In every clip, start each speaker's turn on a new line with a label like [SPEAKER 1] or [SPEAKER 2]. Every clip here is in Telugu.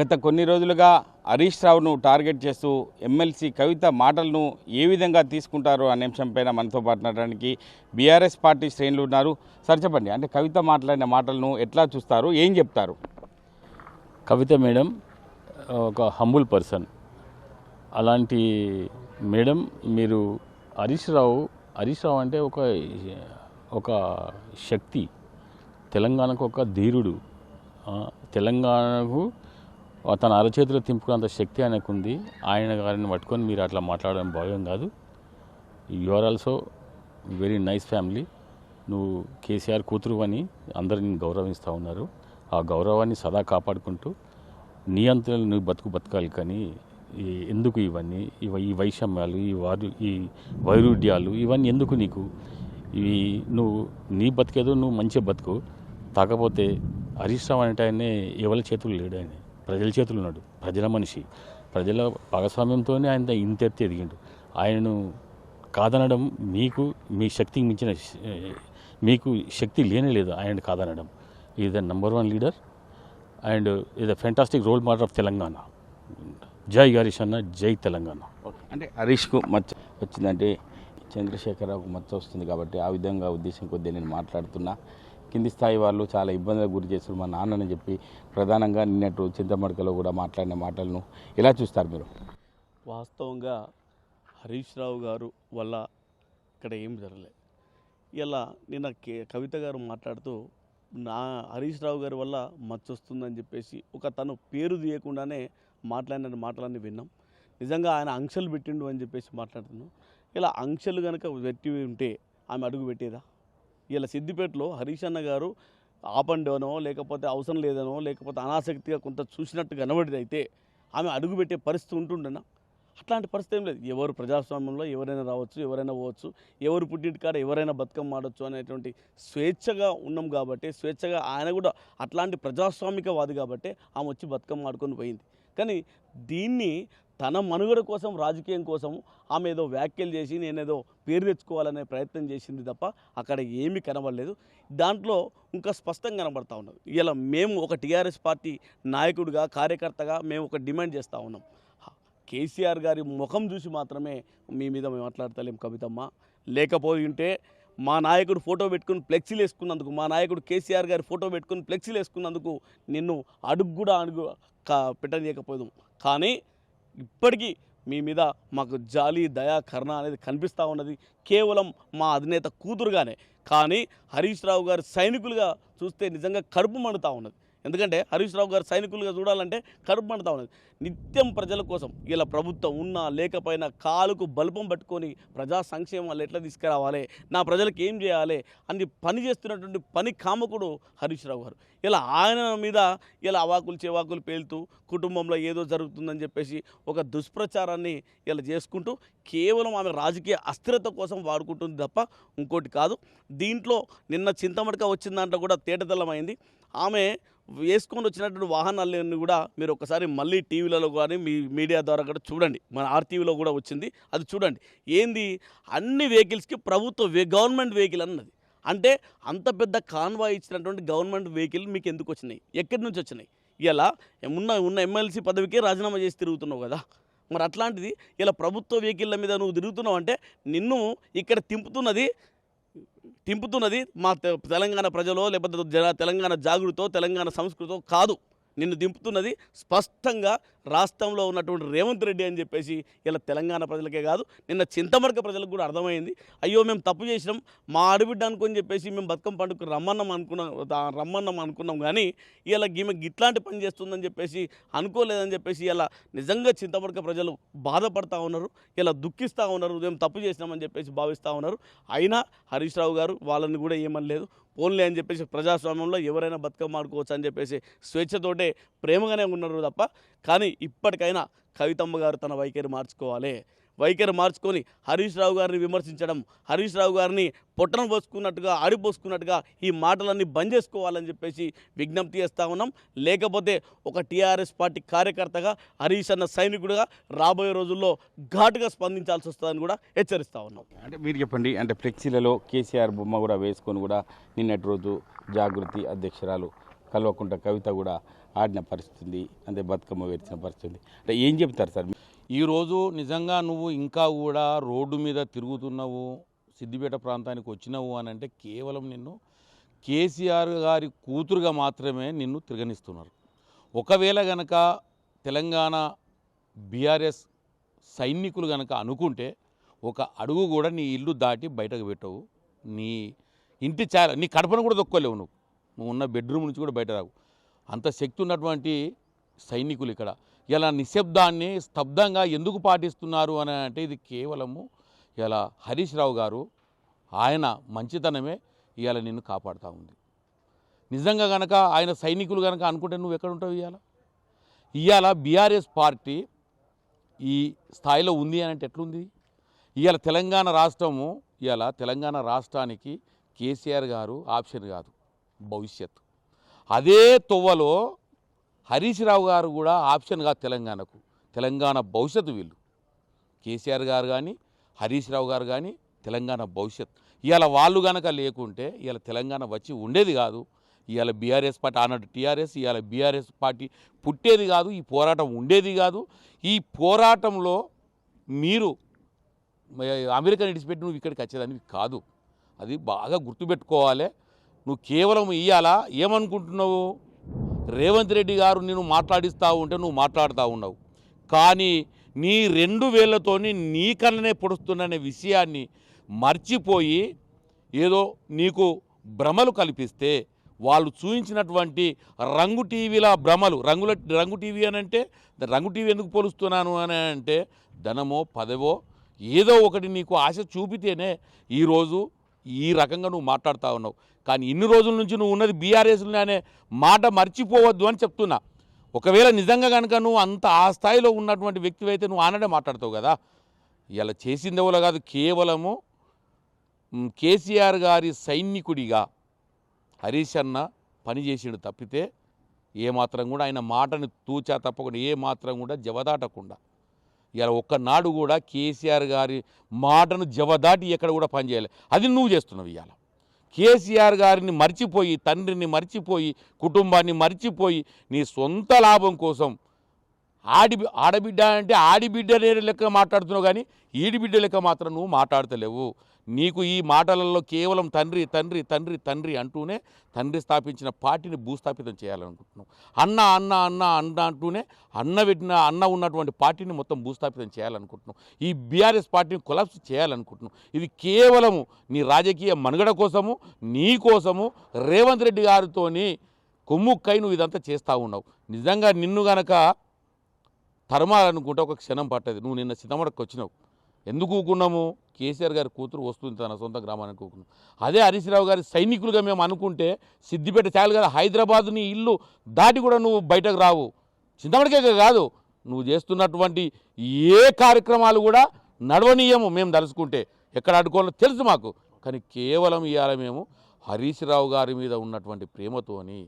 [SPEAKER 1] గత కొన్ని రోజులుగా హరీష్ రావును టార్గెట్ చేస్తూ ఎమ్మెల్సీ కవిత మాటలను ఏ విధంగా తీసుకుంటారో అనే అంశంపైన మనతో మాట్లాడడానికి బీఆర్ఎస్ పార్టీ శ్రేణులు ఉన్నారు. సార్ చెప్పండి. అంటే కవిత మాట్లాడిన మాటలను ఎట్లా చూస్తారు? ఏం చెప్తారు?
[SPEAKER 2] కవిత మేడం ఒక హంబుల్ పర్సన్ అలాంటి మేడం మీరు హరీష్ రావు హరీష్ రావు అంటే ఒక ఒక శక్తి. తెలంగాణకు ఒక ధీరుడు. తెలంగాణకు తన అరచేతిలో తింపుకున్నంత శక్తి ఆయనకు ఉంది ఆయన గారిని పట్టుకొని మీరు అట్లా మాట్లాడడం భావ్యం కాదు. You are also very nice family నువ్వు కేసీఆర్ కూతురు అని అందరిని గౌరవిస్తూ ఉన్నారు. ఆ గౌరవాన్ని సదా కాపాడుకుంటూ నీ అంతలో నువ్వు బతుకు బతకాలి కానీ ఈ ఎందుకు ఇవన్నీ? ఇవ ఈ వైషమ్యాలు ఈ వారు ఈ వైరుధ్యాలు ఇవన్నీ ఎందుకు నీకు? ఇవి నువ్వు నీ బతికేదో నువ్వు మంచిగా బతుకు. కాకపోతే హరీష్ రావు అంటే ఆయనే ఎవరి చేతులు లేడు ఆయన? ప్రజల చేతులు ఉన్నాడు. ప్రజల మనిషి. ప్రజల భాగస్వామ్యంతోనే ఆయన ఇంత ఎత్తి ఎదిగిండు. ఆయనను కాదనడం మీకు మీ శక్తికి మించిన మీకు శక్తి లేనే లేదు ఆయన కాదనడం. Is the number one leader and is the fantastic role model of Telangana. జై హరీష్ అన్న జై తెలంగాణ.
[SPEAKER 1] అంటే హరీష్కు మచ్చ వచ్చిందంటే చంద్రశేఖరరావుకు మచ్చ వస్తుంది కాబట్టి ఆ విధంగా ఉద్దేశం కొద్దీ నేను మాట్లాడుతున్నా. కింది స్థాయి వాళ్ళు చాలా ఇబ్బందులకు గురి చేస్తారు మా నాన్నని చెప్పి ప్రధానంగా నిన్నట్టు చింతమడకలో కూడా మాట్లాడిన మాటలను ఎలా చూస్తారు మీరు?
[SPEAKER 3] వాస్తవంగా హరీష్ రావు గారు వల్ల ఇక్కడ ఏం జరగలేదు ఇలా నిన్న కే కవిత గారు మాట్లాడుతూ నా హరీష్ రావు గారి వల్ల మచ్చ వస్తుందని చెప్పేసి ఒక తను పేరు తీయకుండానే మాట్లాడిన మాటలన్నీ విన్నాం. నిజంగా ఆయన ఆంక్షలు పెట్టిండు అని చెప్పేసి మాట్లాడుతున్నాం. ఇలా ఆంక్షలు కనుక పెట్టి ఉంటే ఆమె అడుగు పెట్టేదా? ఇలా సిద్దిపేటలో హరీష్ అన్న గారు ఆపండేనో లేకపోతే అవసరం లేదనో లేకపోతే అనాసక్తిగా కొంత చూసినట్టు కనబడితే అయితే ఆమె అడుగుపెట్టే పరిస్థితి ఉంటుండనా అట్లాంటి పరిస్థితి ఏం లేదు. ఎవరు ప్రజాస్వామ్యంలో ఎవరైనా రావచ్చు ఎవరైనా పోవచ్చు ఎవరు పుట్టింటి కాడ ఎవరైనా బతుకమ్మ ఆడొచ్చు అనేటువంటి స్వేచ్ఛగా ఉన్నాం కాబట్టి స్వేచ్ఛగా ఆయన కూడా అట్లాంటి ప్రజాస్వామికవాది కాబట్టి ఆమె వచ్చి బతుకమ్మ ఆడుకొని పోయింది. కానీ దీన్ని తన మనుగడ కోసం రాజకీయం కోసం ఆమె ఏదో వ్యాఖ్యలు చేసి నేనేదో పేరు తెచ్చుకోవాలనే ప్రయత్నం చేసింది తప్ప అక్కడ ఏమీ కనబడలేదు. దాంట్లో ఇంకా స్పష్టంగా కనబడతా ఉన్నాం ఇలా మేము ఒక టీఆర్ఎస్ పార్టీ నాయకుడిగా కార్యకర్తగా మేము ఒక డిమాండ్ చేస్తూ ఉన్నాం. కేసీఆర్ గారి ముఖం చూసి మాత్రమే మీ మీద మేము మాట్లాడతలేం కవితమ్మ. లేకపోయి ఉంటే మా నాయకుడు ఫోటో పెట్టుకుని ఫ్లెక్సీలు వేసుకున్నందుకు మా నాయకుడు కేసీఆర్ గారి ఫోటో పెట్టుకుని ఫ్లెక్సీలు వేసుకున్నందుకు నిన్ను అడుగు కూడా అడుగు కా- పెట్టలేకపోయాం కానీ ఇప్పటికీ మీ మీద మాకు జాలి దయా కరుణ అనేది కనిపిస్తూ ఉన్నది. కేవలం మా అధినేత కూతురుగానే. కానీ హరీష్ రావు గారు సైనికులుగా చూస్తే నిజంగా కడుపు మండుతూ ఉన్నది. ఎందుకంటే హరీష్ రావు గారు సైనికులుగా చూడాలంటే కడుపు మండుతూ ఉన్నది. నిత్యం ప్రజల కోసం ఇలా ప్రభుత్వం ఉన్నా లేకపోయినా కాలుకు బల్పం పట్టుకొని ప్రజా సంక్షేమాలు ఎట్లా తీసుకురావాలి? నా ప్రజలకు ఏం చేయాలి? అని పని చేస్తున్నటువంటి పని కామకుడు హరీష్ రావు గారు. ఇలా ఆయన మీద ఇలా అవాకులు చెవాకులు పేలుతూ కుటుంబంలో ఏదో జరుగుతుందని చెప్పేసి ఒక దుష్ప్రచారాన్ని ఇలా చేసుకుంటూ కేవలం ఆమె రాజకీయ అస్థిరత కోసం వాడుకుంటుంది తప్ప ఇంకోటి కాదు. దీంట్లో నిన్న చింతమడక వచ్చిన దాంట్లో కూడా తేటతెల్లమైంది. ఆమె వేసుకొని వచ్చినటువంటి వాహనాలన్నీ కూడా మీరు ఒకసారి మళ్ళీ టీవీలలో కానీ మీ మీడియా ద్వారా కూడా చూడండి. మన ఆర్టీవీలో కూడా వచ్చింది. అది చూడండి. ఏంది? అన్ని వెహికల్స్కి ప్రభుత్వ గవర్నమెంట్ వెహికల్ అన్నది. అంటే అంత పెద్ద కాన్వాయ్ ఇచ్చినటువంటి గవర్నమెంట్ వెహికల్ మీకు ఎందుకు వచ్చినాయి? ఎక్కడి నుంచి వచ్చినాయి? ఇలా ఉన్న ఉన్న ఎమ్మెల్సీ పదవికే రాజీనామా చేసి తిరుగుతున్నావు కదా? మరి అట్లాంటిది ఇలా ప్రభుత్వ వెహికల్ల మీద నువ్వు తిరుగుతున్నావు అంటే నిన్ను ఇక్కడ తింపుతున్నది తింపుతున్నది మా తెలంగాణ ప్రజలో లేకపోతే తెలంగాణ జాగృతో తెలంగాణ సంస్కృతో కాదు. నిన్ను దింపుతున్నది స్పష్టంగా రాష్ట్రంలో ఉన్నటువంటి రేవంత్ రెడ్డి అని చెప్పేసి ఇలా తెలంగాణ ప్రజలకే కాదు నిన్న చింతమడక ప్రజలకు కూడా అర్థమైంది. అయ్యో మేము తప్పు చేసినాం మా ఆడబిడ్డ అనుకొని చెప్పేసి మేము బతుకమ్మ పండుగకు రమ్మన్నాం అనుకున్నాం రమ్మన్నాం అనుకున్నాం కానీ ఇలా ఈమె ఇట్లాంటి పని చేస్తుందని చెప్పేసి అనుకోలేదని చెప్పేసి ఇలా నిజంగా చింతమడక ప్రజలు బాధపడతా ఉన్నారు ఇలా దుఃఖిస్తూ ఉన్నారు మేము తప్పు చేసినామని చెప్పేసి భావిస్తూ ఉన్నారు. అయినా హరీష్ రావు గారు వాళ్ళని కూడా ఏమని లేదు పోన్లే అని చెప్పేసి ప్రజాస్వామ్యంలో ఎవరైనా బతుకమ్మ ఆడుకోవచ్చు అని చెప్పేసి స్వేచ్ఛతోటే ప్రేమగానే ఉన్నారు తప్ప కానీ ఇప్పటికైనా కవితమ్మ గారు తన వైఖరి మార్చుకోవాలి. వైఖరి మార్చుకొని హరీష్ రావు గారిని విమర్శించడం హరీష్ రావు గారిని పొట్టను పోసుకున్నట్టుగా ఆడిపోసుకున్నట్టుగా ఈ మాటలన్నీ బంద్ చేసుకోవాలని చెప్పేసి విజ్ఞప్తి చేస్తూ ఉన్నాం. లేకపోతే ఒక టీఆర్ఎస్ పార్టీ కార్యకర్తగా హరీష్ అన్న సైనికుడిగా రాబోయే రోజుల్లో ఘాటుగా స్పందించాల్సి వస్తుందని కూడా హెచ్చరిస్తూ ఉన్నాం.
[SPEAKER 1] అంటే మీరు చెప్పండి అంటే ఫ్లెక్సీలలో కేసీఆర్ బొమ్మ కూడా వేసుకొని కూడా నిన్నటి రోజు జాగృతి అధ్యక్షురాలు కల్వకుంట కవిత కూడా ఆడిన పరిస్థితి ఉంది. అంతే బతుకమ్మ వేర్చిన పరిస్థితి ఉంది. అంటే ఏం చెప్తారు సార్?
[SPEAKER 4] ఈరోజు నిజంగా నువ్వు ఇంకా కూడా రోడ్డు మీద తిరుగుతున్నావు సిద్దిపేట ప్రాంతానికి వచ్చినావు అని అంటే కేవలం నిన్ను కేసీఆర్ గారి కూతురుగా మాత్రమే నిన్ను తిరగనిస్తున్నారు. ఒకవేళ గనక తెలంగాణ బీఆర్ఎస్ సైనికులు గనక అనుకుంటే ఒక అడుగు కూడా నీ ఇల్లు దాటి బయటకు పెట్టవు. నీ ఇంటి చాలా నీ కడపను కూడా దొక్కోలేవు నువ్వు. నువ్వు ఉన్న బెడ్రూమ్ నుంచి కూడా బయట రావు. అంత శక్తి ఉన్నటువంటి సైనికులు ఇక్కడ. ఇలా నిశ్శబ్దాన్ని స్తబ్దంగా ఎందుకు పాటిస్తున్నారు అని అంటే ఇది కేవలము ఇలా హరీష్ రావు గారు ఆయన మంచితనమే ఇవాళ నిన్ను కాపాడుతూ ఉంది. నిజంగా గనక ఆయన సైనికులు కనుక అనుకుంటే నువ్వు ఎక్కడ ఉంటావు ఇవాళ ఇవాళ బీఆర్ఎస్ పార్టీ ఈ స్థాయిలో ఉంది అని అంటే ఎట్లుంది? ఇవాళ తెలంగాణ రాష్ట్రము ఇవాళ తెలంగాణ రాష్ట్రానికి కేసీఆర్ గారు ఆప్షన్ కాదు భవిష్యత్ అదే తొవ్వలో హరీష్ రావు గారు కూడా ఆప్షన్ కాదు తెలంగాణకు తెలంగాణ భవిష్యత్తు వీళ్ళు. కేసీఆర్ గారు కానీ హరీష్ రావు గారు కానీ తెలంగాణ భవిష్యత్. ఇవాళ వాళ్ళు కనుక లేకుంటే ఇవాళ తెలంగాణ వచ్చి ఉండేది కాదు. ఇవాళ బీఆర్ఎస్ పార్టీ ఆనాడు టీఆర్ఎస్ ఇవాళ బీఆర్ఎస్ పార్టీ పుట్టేది కాదు ఈ పోరాటం ఉండేది కాదు. ఈ పోరాటంలో మీరు అమెరికా విడిచిపెట్టి నువ్వు ఇక్కడికి వచ్చేదానివి కాదు. అది బాగా గుర్తుపెట్టుకోవాలి. నువ్వు కేవలం ఇయ్యాల? ఏమనుకుంటున్నావు? రేవంత్ రెడ్డి గారు నేను మాట్లాడిస్తూ ఉంటే నువ్వు మాట్లాడుతూ ఉన్నావు. కానీ నీ రెండు వేళ్ళతోని నీ కళ్ళనే పొడుస్తున్ననే విషయాన్ని మర్చిపోయి ఏదో నీకు భ్రమలు కల్పిస్తే వాళ్ళు చూపించినటువంటి రంగు టీవీల భ్రమలు రంగుల రంగు టీవీ అని అంటే రంగు టీవీ ఎందుకు పోలుస్తున్నాను అని అంటే ధనమో పదవో ఏదో ఒకటి నీకు ఆశ చూపితేనే ఈరోజు ఈ రకంగా నువ్వు మాట్లాడుతూ ఉన్నావు. కానీ ఇన్ని రోజుల నుంచి నువ్వు ఉన్నది బీఆర్ఎస్లో అనే మాట మర్చిపోవద్దు అని చెప్తున్నా. ఒకవేళ నిజంగా కనుక నువ్వు అంత ఆ స్థాయిలో ఉన్నటువంటి వ్యక్తివి అయితే నువ్వు ఆనడే మాట్లాడతావు కదా. ఇలా చేసింది ఎవరో కాదు కేవలము కేసీఆర్ గారి సైనికుడిగా హరీష్ అన్న పనిచేసిండు తప్పితే ఏమాత్రం కూడా ఆయన మాటని తూచా తప్పకుండా ఏ మాత్రం కూడా జవదాటకుండా. ఇలా ఒక్కనాడు కూడా కేసీఆర్ గారి మాటను జవదాటి ఎక్కడ కూడా పనిచేయాలి. అది నువ్వు చేస్తున్నావు ఇవాళ కేసీఆర్ గారిని మర్చిపోయి తండ్రిని మర్చిపోయి కుటుంబాన్ని మర్చిపోయి నీ సొంత లాభం కోసం ఆడి ఆడబిడ్డ అంటే ఆడిబిడ్డ లెక్క మాట్లాడుతున్నావు కానీ ఈడిబిడ్డ లెక్క మాత్రం నువ్వు మాట్లాడతలేవు. నీకు ఈ మాటలలో కేవలం తండ్రి తండ్రి తండ్రి తండ్రి అంటూనే తండ్రి స్థాపించిన పార్టీని భూస్థాపితం చేయాలనుకుంటున్నాం అన్న అన్న అన్న అన్న అంటూనే అన్న పెట్టిన అన్న ఉన్నటువంటి పార్టీని మొత్తం భూస్థాపితం చేయాలనుకుంటున్నాం ఈ బీఆర్ఎస్ పార్టీని కొలాప్స్ చేయాలనుకుంటున్నాం ఇది కేవలము నీ రాజకీయ మనుగడ కోసము నీ కోసము రేవంత్ రెడ్డి గారితోని కొమ్ముక్కై నువ్వు ఇదంతా చేస్తూ ఉన్నావు. నిజంగా నిన్ను గనక తరమాలనుకుంటే ఒక క్షణం పట్టదు. నువ్వు నిన్న సిద్ధమడకు వచ్చినావు ఎందుకు ఊకున్నాము? కేసీఆర్ గారి కూతురు వస్తుంది తన సొంత గ్రామానికి ఊకున్నాం అదే హరీశ్రావు గారి సైనికులుగా మేము అనుకుంటే సిద్దిపేట చాలు కదా హైదరాబాద్ని ఇల్లు దాటి కూడా నువ్వు బయటకు రావు. చింతమడికే కాదు నువ్వు చేస్తున్నటువంటి ఏ కార్యక్రమాలు కూడా నడవనీయము మేము తలుచుకుంటే. ఎక్కడ అడ్డుకోవాలో తెలుసు మాకు కానీ కేవలం ఇవాళ మేము హరీష్ రావు గారి మీద ఉన్నటువంటి ప్రేమతోని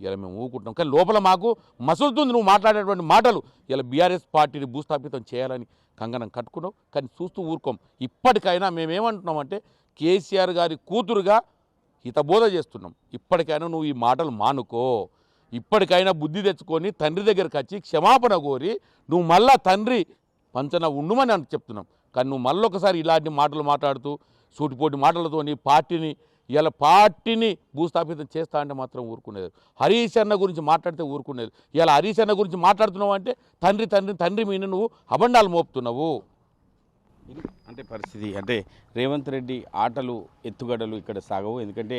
[SPEAKER 4] ఇలా మేము ఊకుంటున్నాం కానీ లోపల మాకు మసులుతుంది నువ్వు మాట్లాడేటువంటి మాటలు. ఇలా బీఆర్ఎస్ పార్టీని భూస్థాపితం చేయాలని కంగనం కట్టుకున్నాం కానీ చూస్తూ ఊరుకోం. ఇప్పటికైనా మేమేమంటున్నామంటే కేసీఆర్ గారి కూతురుగా హితబోధ చేస్తున్నాం. ఇప్పటికైనా నువ్వు ఈ మాటలు మానుకో. ఇప్పటికైనా బుద్ధి తెచ్చుకొని తండ్రి దగ్గరికి వచ్చి క్షమాపణ కోరి నువ్వు మళ్ళా తండ్రి పంచన ఉండుమని అని చెప్తున్నాం. కానీ నువ్వు మళ్ళొకసారి ఇలాంటి మాటలు మాట్లాడుతూ సూటిపోటి మాటలతోని పార్టీని ఇలా పార్టీని భూస్థాపితం చేస్తా అంటే మాత్రం ఊరుకునేది. హరీష్ అన్న గురించి మాట్లాడితే ఊరుకునేది. ఇలా హరీష్ అన్న గురించి మాట్లాడుతున్నావు అంటే తండ్రి తండ్రి తండ్రి మీద నువ్వు అబండాలు మోపుతున్నావు.
[SPEAKER 1] అంటే పరిస్థితి అంటే రేవంత్ రెడ్డి ఆటలు ఎత్తుగడలు ఇక్కడ సాగవు. ఎందుకంటే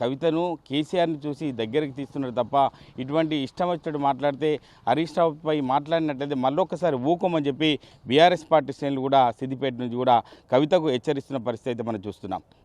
[SPEAKER 1] కవితను కేసీఆర్ని చూసి దగ్గరికి తీస్తున్నారు తప్ప ఇటువంటి ఇష్టం వచ్చినట్టు మాట్లాడితే హరీష్ రావుపై మాట్లాడినట్లయితే మళ్ళొక్కసారి ఊకోమని చెప్పి బీఆర్ఎస్ పార్టీ శ్రేణులు కూడా సిద్దిపేట నుంచి కూడా కవితకు హెచ్చరిస్తున్న పరిస్థితి అయితే మనం చూస్తున్నాం.